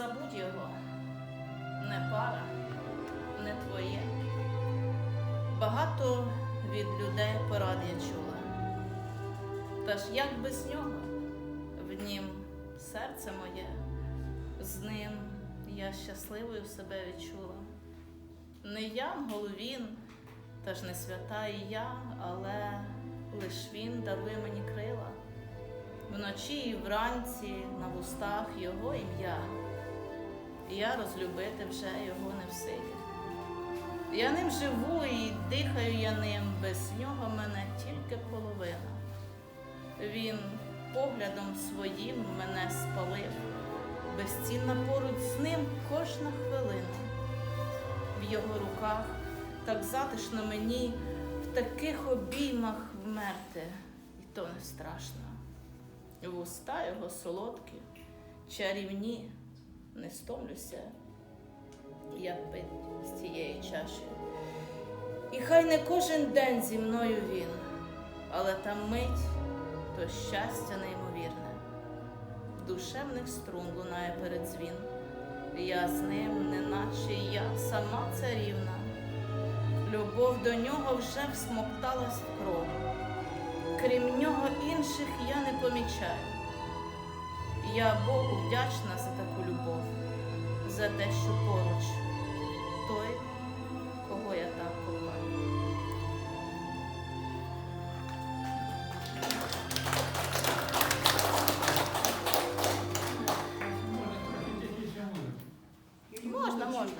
забудь його, не пара, не твоє. Багато від людей порад я чула. Та ж як без нього, в нім серце моє, з ним я щасливою себе відчула. Не янгол він, та ж не свята і я, але лиш він дарує мені крила. Вночі і вранці на вустах його ім'я. Я розлюбити вже його не в силі. Я ним живу і дихаю я ним, без нього мене тільки половина. Він поглядом своїм мене спалив, безцінна поруч з ним кожна хвилина. В його руках так затишно мені в таких обіймах вмерти, і то не страшно. Вуста його солодкі, чарівні, не стомлюся, як пить з цієї чаші. І хай не кожен день зі мною він, але та мить то щастя неймовірне. Душевних струн лунає передзвін. Я з ним, неначе я сама царівна. Любов до нього вже всмокталась в кров. Крім нього інших я не помічаю. Я Богу вдячна за таку любов, за те, що поруч той, кого я так кохаю. Можна, можна.